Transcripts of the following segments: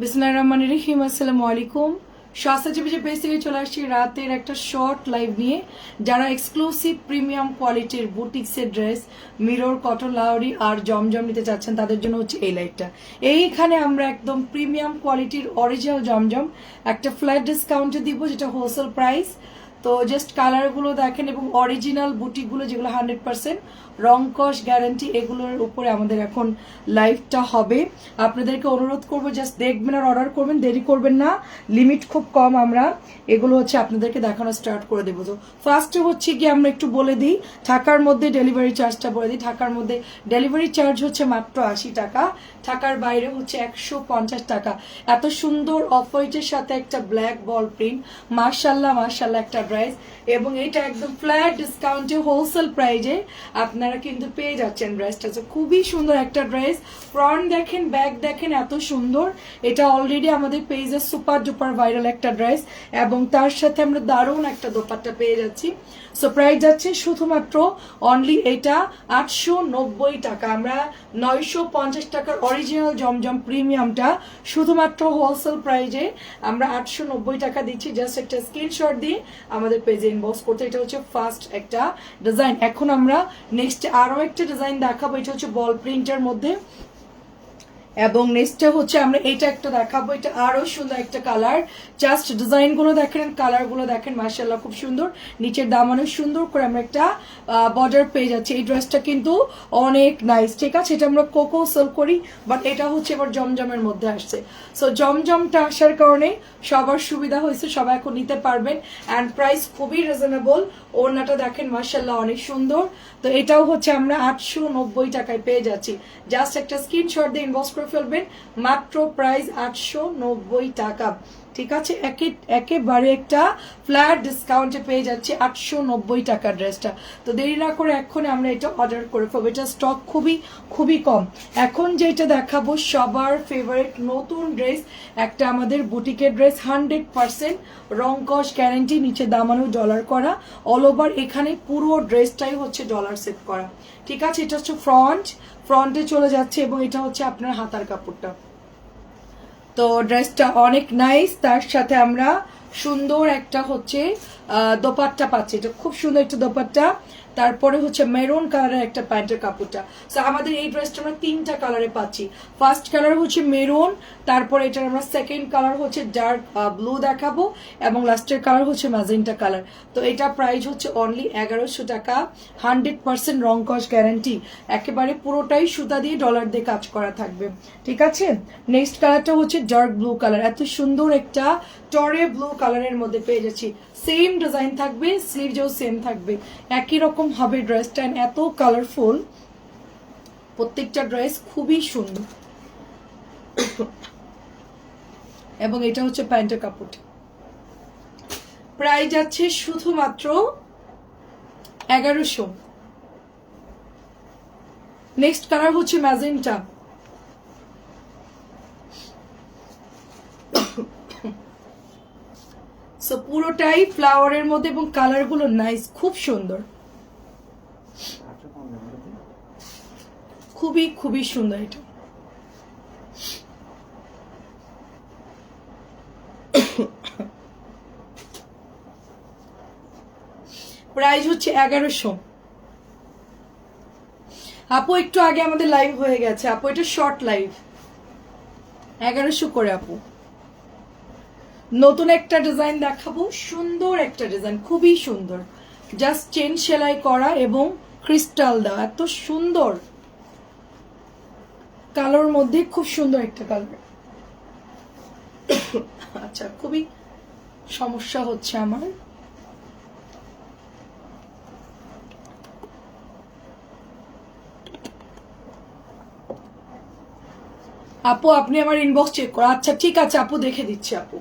বিসমুল্লাহ রহমান রহিম, আসসালামু আলাইকুম। শাস্তা টিভিতে পেজ থেকে চলে আসছি রাতের একটা শর্ট লাইভ নিয়ে। যারা এক্সক্লুসিভ প্রিমিয়াম কোয়ালিটির বুটিক্সের ড্রেস মিরর কটন লাউরি আর জমজম নিতে চাচ্ছেন, তাদের জন্য হচ্ছে এই লাইটটা এইখানে আমরা একদম প্রিমিয়াম কোয়ালিটির অরিজিনাল জমজম, একটা ফ্ল্যাট ডিসকাউন্টে দিব, যেটা হোলসেল প্রাইস তো জাস্ট কালারগুলো দেখেন এবং অরিজিনাল বুটিকগুলো যেগুলো হান্ড্রেড পার্সেন্ট রংকশ গ্যারান্টি এগুলোর উপরে আমাদের এখন লাইভটা হবে। আপনাদেরকে অনুরোধ করব জাস্ট দেখবেন আর অর্ডার করবেন, দেরি করবেন না। লিমিট খুব কম আমরা। এগুলো হচ্ছে আপনাদেরকে দেখানো স্টার্ট করে দেবো। তো ফার্স্টে হচ্ছে কি আমরা একটু বলে দিই, ঢাকার মধ্যে ডেলিভারি চার্জটা বলে দিই। ঢাকার মধ্যে ডেলিভারি চার্জ হচ্ছে মাত্র আশি টাকা। ঢাকার বাইরে হচ্ছে একশো পঞ্চাশ টাকা। এত সুন্দর অফ হোয়াইটের সাথে একটা ব্ল্যাক বল প্রিন্ট মার্শাল্লাহ মার্শাল্লাহ একটা ড্রেস এবং এটা একদম ফ্ল্যাট ডিসকাউন্টে হোলসেল প্রাইজে আপনারা কিন্তু পেয়ে যাচ্ছেন ড্রেসটা তো খুবই সুন্দর একটা ড্রেস ফ্রন্ট দেখেন ব্যাক দেখেন, এত সুন্দর। এটা অলরেডি আমাদের পেজে সুপার ডুপার ভাইরাল একটা ড্রেস এবং তার সাথে আমরা দারুণ একটা দোপাট্টা পেয়ে যাচ্ছি। সো প্রাইস যাচ্ছে শুধুমাত্র অনলি এটা আটশো নব্বই টাকা। আমরা নয়শো পঞ্চাশ টাকার অরিজিনাল জমজম প্রিমিয়ামটা শুধুমাত্র হোলসেল প্রাইজে আমরা আটশো নব্বই টাকা দিচ্ছি। জাস্ট একটা স্ক্রিনশট দিয়ে আমাদের পেজে ইনবক্স করতে, এটা হচ্ছে ফার্স্ট একটা ডিজাইন এখন আমরা নেক্সট আরও একটা ডিজাইন দেখাবো, এটা হচ্ছে বল প্রিন্টের মধ্যে। এবং নেক্সটটা হচ্ছে আমরা এটা একটা দেখাবো, এটা আরও সুন্দর একটা কালার জাস্ট ডিজাইনগুলো দেখেন কালারগুলো দেখেন মার্শাল্লাহ খুব সুন্দর। নিচের দামানো সুন্দর করে আমরা একটা বর্ডার পেয়ে যাচ্ছি। এই ড্রেসটা কিন্তু অনেক নাইস ঠিক আছে? এটা আমরা কোকো সেল করি বাট এটা হচ্ছে এবার জমজমের মধ্যে আসছে। সো জমজমটা আসার কারণে সবার সুবিধা হয়েছে, সবাই এখন নিতে পারবেন। অ্যান্ড প্রাইস খুবই রিজনেবল ওড়নাটা দেখেন মার্শাল্লাহ অনেক সুন্দর। তো এটাও হচ্ছে আমরা আটশো নব্বই টাকায় পেয়ে যাচ্ছি। জাস্ট একটা স্ক্রিনশট দিয়ে ইনবক্স করে ফেলবেন মাত্র প্রাইস আটশো নব্বই টাকা। ঠিক আছে? একে একেবারে একটা ফ্ল্যাট ডিসকাউন্টে পেয়ে যাচ্ছে আটশো নব্বই টাকার ড্রেসটা তো দেরি না করে এখন আমরা এটা অর্ডার করে ফেলব। এটা স্টক খুবই খুবই কম। এখন যেটা দেখাবো, সবার ফেভারিট নতুন ড্রেস একটা আমাদের বুটিকের ড্রেস হান্ড্রেড পার্সেন্ট রংকশ গ্যারেন্টি নিচে দামানো ডলার করা। অল ওভার এখানে পুরো ড্রেসটাই হচ্ছে ডলার সেট করা। ঠিক আছে? এটা হচ্ছে ফ্রন্ট ফ্রন্টে চলে যাচ্ছে এবং এটা হচ্ছে আপনার হাতার কাপড়টা। তো ড্রেসটা অনেক নাইস তার সাথে আমরা সুন্দর একটা হচ্ছে দোপাট্টা পাচ্ছি। এটা খুব সুন্দর একটা দোপাট্টা। তারপরে হচ্ছে মেরুন কালারের একটা প্যান্টের কাপড়টা। সো আমাদের এই ড্রেসটা আমরা তিনটা কালারে পাচ্ছি। ফার্স্ট কালার হচ্ছে মেরুন তারপরে এটার আমরা সেকেন্ড কালার হচ্ছে ডার্ক ব্লু দেখাবো, এবং লাস্টের কালার হচ্ছে ম্যাজেন্টা কালার তো এটা প্রাইস হচ্ছে অনলি এগারোশো টাকা। হান্ড্রেড পার্সেন্ট রং কস গ্যারান্টি একেবারে পুরোটাই সুতা দিয়ে ডলার দিয়ে কাজ করা থাকবে। ঠিক আছে? নেক্সট কালারটা হচ্ছে ডার্ক ব্লু কালার এত সুন্দর একটা টরে ব্লু কালারের মধ্যে পেয়ে যাচ্ছি। সেম ডিজাইন থাকবে স্লিভসও সেম থাকবে। একই রকম হবে ড্রেসটা এত কালারফুল প্রত্যেকটা ড্রেস খুবই সুন্দর। এবং এটা হচ্ছে প্যান্টের কাপড়। প্রাইস যাচ্ছে শুধুমাত্র এগারোশো। নেক্সট কালার হচ্ছে ম্যাজেন্টা সো পুরোটাই ফ্লাওয়ারের মধ্যে এবং কালারগুলো নাইস খুব সুন্দর। খুবই খুবই সুন্দর এটা। প্রাইস হচ্ছে এগারোশো। আপু, একটু আগে আমাদের লাইভ হয়ে গেছে। আপু, এটা শর্ট লাইভ এগারোশো করে, আপু। নতুন একটা ডিজাইন দেখাবো। সুন্দর একটা ডিজাইন খুবই সুন্দর। জাস্ট চেন সেলাই করা এবং ক্রিস্টাল দেওয়া, এত সুন্দর। কালোর মধ্যে খুব সুন্দর একটা কালার আচ্ছা খুবই সমস্যা হচ্ছে আমার। আপু, আপনি আমার ইনবক্স চেক করো আচ্ছা ঠিক আছে, আপু, দেখে দিচ্ছি, আপু।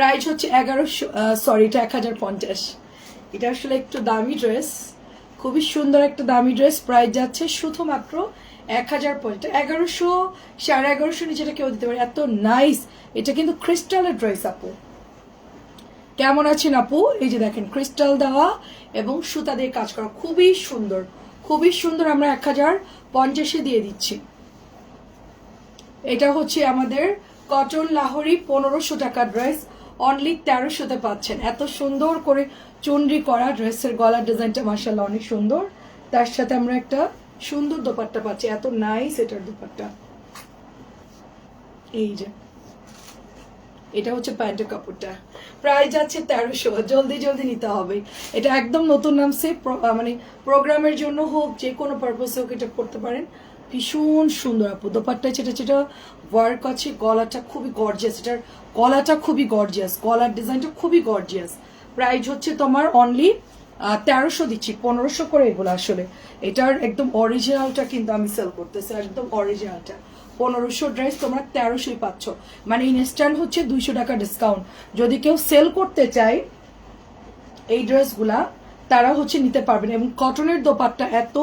প্রাইস হচ্ছে এগারোশো সরি এটা এক হাজার পঞ্চাশ। এটা আসলে একটু দামি ড্রেস খুবই সুন্দর একটা দামি ড্রেস প্রাইস যাচ্ছে শুধুমাত্র এক হাজার পঞ্চাশ। এগারোশো, সাড়ে এগারোশো নিচেটা কেউ দিতে পারে। এত নাইস এটা কিন্তু ক্রিস্টালের ড্রেস আপু। কেমন আছেন আপু? এই যে দেখেন ক্রিস্টাল দেওয়া এবং সুতা দিয়ে কাজ করা। খুবই সুন্দর খুবই সুন্দর আমরা এক হাজার পঞ্চাশে দিয়ে দিচ্ছি। এটা হচ্ছে আমাদের কটন লাহরি পনেরোশো টাকা ড্রেস অনলি তেরোশোতে পাচ্ছেন। এত সুন্দর করে চুনরি করা ড্রেসের গলার ডিজাইনটা মার্শাল্লাহ অনেক সুন্দর। তার সাথে আমরা একটা সুন্দর দোপাট্টা পাচ্ছি। এত নাইস এটার দোপাট্টা। এই যে, এটা হচ্ছে প্যান্টের কাপড়টা। প্রায় যাচ্ছে তেরোশো। জলদি জলদি নিতে হবে। এটা একদম নতুন নামছে। মানে প্রোগ্রামের জন্য হোক, যে কোনো পারপাসে হোক, এটা করতে পারেন। ভীষণ সুন্দর আপু। দোপাট্টা যেটা যেটা ওয়ার্ক আছে, গলাটা খুবই গর্জিয়াস এটার গলাটা খুবই গর্জিয়াস গলার ডিজাইনটা খুবই গর্জিয়াস প্রাইস হচ্ছে তোমার অনলি তেরোশো দিচ্ছি, পনেরোশো করে এগুলো আসলে। এটার একদম অরিজিনালটা কিন্তু আমি সেল করতেছি, একদম অরিজিনালটা পনেরোশো ড্রেস তোমরা তেরোশোই পাচ্ছ। মানে ইনস্ট্যান্ট হচ্ছে দুইশো টাকা ডিসকাউন্ট যদি কেউ সেল করতে চায়, এই ড্রেসগুলা তারা হচ্ছে নিতে পারবেন এবং কটনের দোপাট্টা এত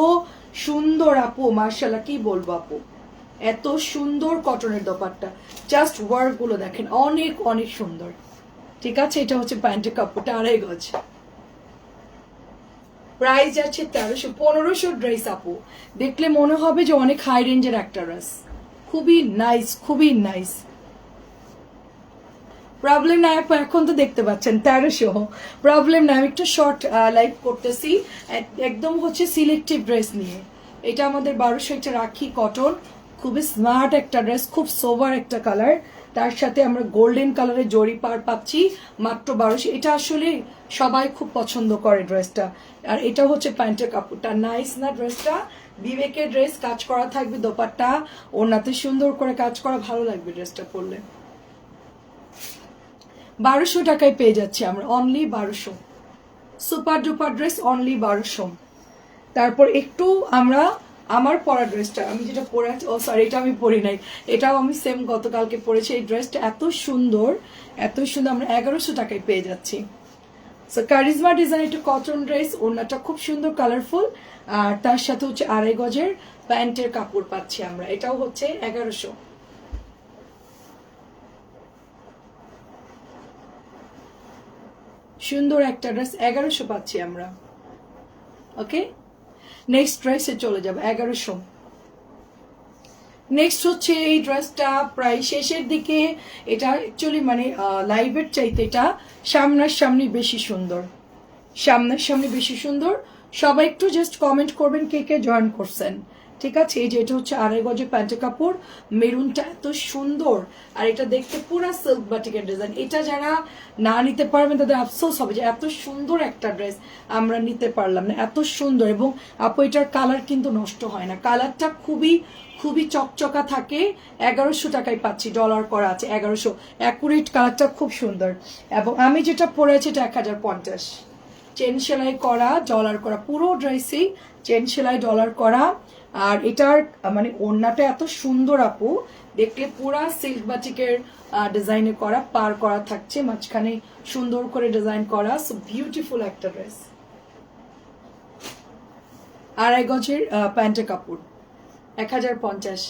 সুন্দর আপু মার্শাল্লাহ কি বলব আপু? এত সুন্দর কটনের দোপাট্টা। জাস্ট ওয়ার্কগুলো দেখেন, অনেক অনেক সুন্দর। ঠিক আছে? এটা হচ্ছে প্যান্টের কাপড়টা, আড়াই গজ। প্রাইস আছে তেরোশো, পনেরোশো ড্রেস আপু। দেখলে মনে হবে যে অনেক হাই রেঞ্জের একটা ড্রেস খুবই নাইস খুবই নাইস প্রবলেম নাই, আপু, এখন তো দেখতে পাচ্ছেন, তেরোশো। প্রবলেম নাই, আমি একটু শর্ট লাইভ করতেছি। একদম হচ্ছে সিলেক্টিভ ড্রেস নিয়ে। এটা আমাদের বারোশো একটা রাখি কটন খুবই স্মার্ট একটা ড্রেস খুব সোভার একটা কালার তার সাথে আমরা গোল্ডেন কালারের জরি পার পাচ্ছি, মাত্র বারোশো। এটা আসলে সবাই খুব পছন্দ করে ড্রেসটা আর এটা হচ্ছে প্যান্টের কাপড়টা নাইস না ড্রেসটা বিবেকের ড্রেস কাজ করা থাকবে দোপাট্টা। ওনাতে সুন্দর করে কাজ করা, ভালো লাগবে ড্রেসটা পরলে। বারোশো টাকায় পেয়ে যাচ্ছি আমরা অনলি বারোশো। সুপার ডুপার ড্রেস অনলি বারোশো। তারপর একটু আমরা আমার পরা ড্রেসটা আমি যেটা পরে আছি, ও সরি এটা আমি পরি নাই। এটাও আমি সেম গতকালকে পরেছি, এই ড্রেসটা এত সুন্দর এত সুন্দর, আমরা এগারোশো টাকায় পেয়ে যাচ্ছি। সো কারিজমা ডিজাইন একটা কটন ড্রেস ওড়নাটা খুব সুন্দর কালারফুল আর তার সাথে হচ্ছে আড়াই গজের প্যান্টের কাপড় পাচ্ছি আমরা, এটাও হচ্ছে এগারোশো। সুন্দর একটা ড্রেস এগারোশো পাচ্ছি আমরা। ওকে নেক্সট ড্রেসে চলে যাব, এগারোশো। নেক্সট হচ্ছে এই ড্রেসটা প্রায় শেষের দিকে। এটা অ্যাকচুয়ালি মানে লাইভের চাইতে এটা সামনার সামনে বেশি সুন্দর। সামনার সামনে বেশি সুন্দর। সবাই একটু জাস্ট কমেন্ট করবেন কে কে জয়েন করছেন। ঠিক আছে? এই যে এটা হচ্ছে আড়াই গজে প্যান্টের কাপড়। মেরুনটা এত সুন্দর। আর এটা দেখতে পুরো সিল্ক বাটিকের ডিজাইন এটা যারা না নিতে পারবেন, তাদের আফসোস হবে যে এত সুন্দর একটা ড্রেস আমরা নিতে পারলাম না। এত সুন্দর। এবং আপু, এটার কালার কিন্তু নষ্ট হয় না। কালারটা খুবই খুবই চকচকা থাকে। এগারোশো টাকায় পাচ্ছি। ডলার করা আছে এগারোশো। অ্যাকুরেট কালারটা খুব সুন্দর। এবং আমি যেটা পরেছি এটা এক হাজার পঞ্চাশ। চেন সেলাই করা ডলার করা, পুরো ড্রেসেই চেন সেলাই ডলার করা। আর এটার মানে ওড়নাটা এত সুন্দর আপু। দেখলে পুরা সিল্ক বাটিকের ডিজাইনে করা, পার করা থাকছে, মাঝখানে সুন্দর করে ডিজাইন করা। সো বিউটিফুল একটা ড্রেস আড়াই গজের প্যান্টের কাপড়। এক হাজার পঞ্চাশ।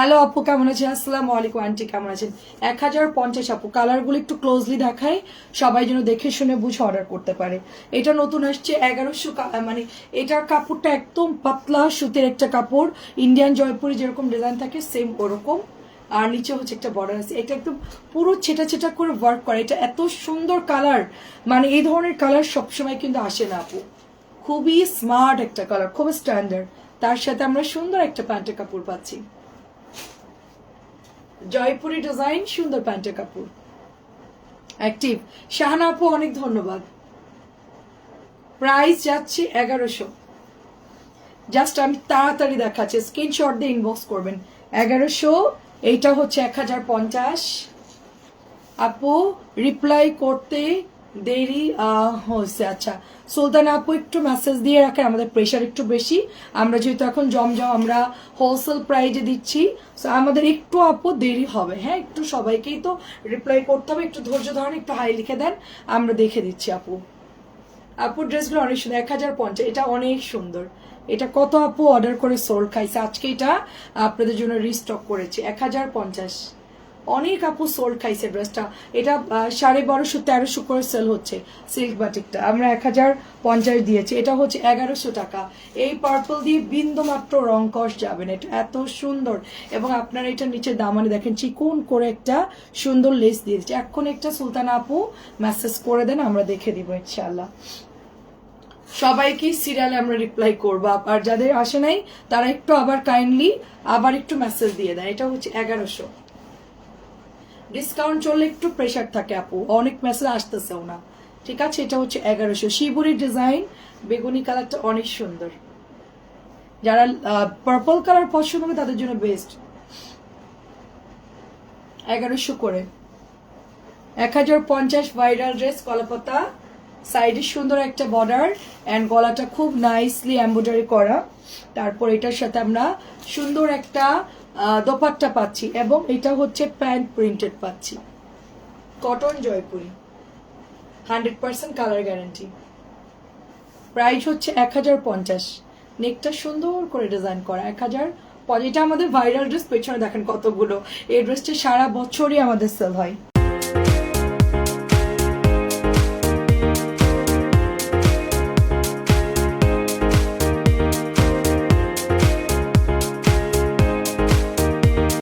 হ্যালো আপু, কেমন আছেন? আসসালামু আলাইকুম, আন্টি, কেমন আছেন? এক হাজার পঞ্চাশ, আপু কালারগুলো একটু ক্লোজলি দেখায় সবাই যেন দেখে শুনে বুঝে অর্ডার করতে পারে। এটা নতুন আসছে, এগারোশো মানে এটার কাপড়টা একদম পাতলা সুতির একটা কাপড় ইন্ডিয়ান জয়পুরে যেরকম ডিজাইন থাকে সেম ওরকম। আর নিচে হচ্ছে একটা বর্ডার আছে। এটা একদম পুরো ছেটা ছেটা করে ওয়ার্ক করে। এটা এত সুন্দর কালার মানে এই ধরনের কালার সবসময় কিন্তু আসে না, আপু। খুবই স্মার্ট একটা কালার খুব স্ট্যান্ডার্ড তার সাথে আমরা সুন্দর একটা প্যান্টের কাপড় পাচ্ছি। জয়পুরি ডিজাইন সুন্দর প্যান্টের কাপড়। অ্যাক্টিভ শাহানা আপু, অনেক ধন্যবাদ। প্রাইস যাচ্ছে এগারোশো। জাস্ট আমি তাড়াতাড়ি দেখাচ্ছি স্ক্রিনশট দিয়ে ইনবক্স করবেন। এগারোশো, এইটা হচ্ছে এক হাজার পঞ্চাশ। আপু রিপ্লাই করতে দেরি হয়েছে আচ্ছা। সুলতান আপু একটু মেসেজ দিয়ে রাখেন, আমাদের প্রেশার একটু বেশি। আমরা যেহেতু এখন জমজম, আমরা হোলসেল প্রাইজে দিচ্ছি, so আমাদের একটু আপু দেরি হবে হ্যাঁ? একটু সবাইকেই তো রিপ্লাই করতে হবে, একটু ধৈর্য ধরেন, একটু হাই লিখে দেন, আমরা দেখে দিচ্ছি আপু। আপুর ড্রেসগুলো অনেক সুন্দর, এক হাজার পঞ্চাশ, এটা অনেক সুন্দর। এটা কত আপু অর্ডার করে সোল্ড খাইছে? আজকে এটা আপনাদের জন্য রিস্টক করেছি, এক হাজার পঞ্চাশ। অনেক আপু সোল্ড খাইছে ড্রেসটা এটা সাড়ে বারোশো, তেরোশো করে সেল হচ্ছে সিল্ক বাটিকটা আমরা এক হাজার পঞ্চাশ দিয়েছি। এটা হচ্ছে এগারোশো টাকা। এই পার্পল দিয়ে বিন্দু মাত্র রং কষ যাবে না। এটা এত সুন্দর। এবং আপনারা এটা নিচে দামানে দেখেন চিকুন করে একটা সুন্দর লেস দিয়েছে। এখন একটা সুলতানা আপু মেসেজ করে দেন, আমরা দেখে দিব ইনশাল্লাহ সবাইকে সিরিয়ালে আমরা রিপ্লাই করব। আর যাদের আসে নাই, তারা একটু আবার কাইন্ডলি আবার একটু মেসেজ দিয়ে দেয় এটা হচ্ছে এগারোশো। ডিসকাউন্ট চললে একটু প্রেশার থাকে আপু। অনেক মেসেজ আসতেছেও না। ঠিক আছে? এটা হচ্ছে এগারোশো। শিবুরি ডিজাইন বেগুনি কালারটা অনেক সুন্দর। যারা পার্পল কালার পছন্দ হবে তাদের জন্য বেস্ট এগারোশো করে। এক হাজার পঞ্চাশ ভাইরাল ড্রেস কলাপাতা। সাইডে সুন্দর একটা বর্ডার অ্যান্ড গলাটা খুব নাইসলি এম্ব্রয়ডারি করা। তারপর এটার সাথে আমরা সুন্দর একটা দোপাট্টা পাচ্ছি এবং এটা হচ্ছে প্যান্ট প্রিন্টেড পাচ্ছি। Cotton Jaipuri. Hundred percent colour guarantee. Price হচ্ছে এক হাজার পঞ্চাশ। নেকটা সুন্দর করে ডিজাইন করা। এক হাজার এটা আমাদের ভাইরাল ড্রেস, পেছনে দেখেন কতগুলো। এই ড্রেসটা সারা বছরই আমাদের সেল হয়।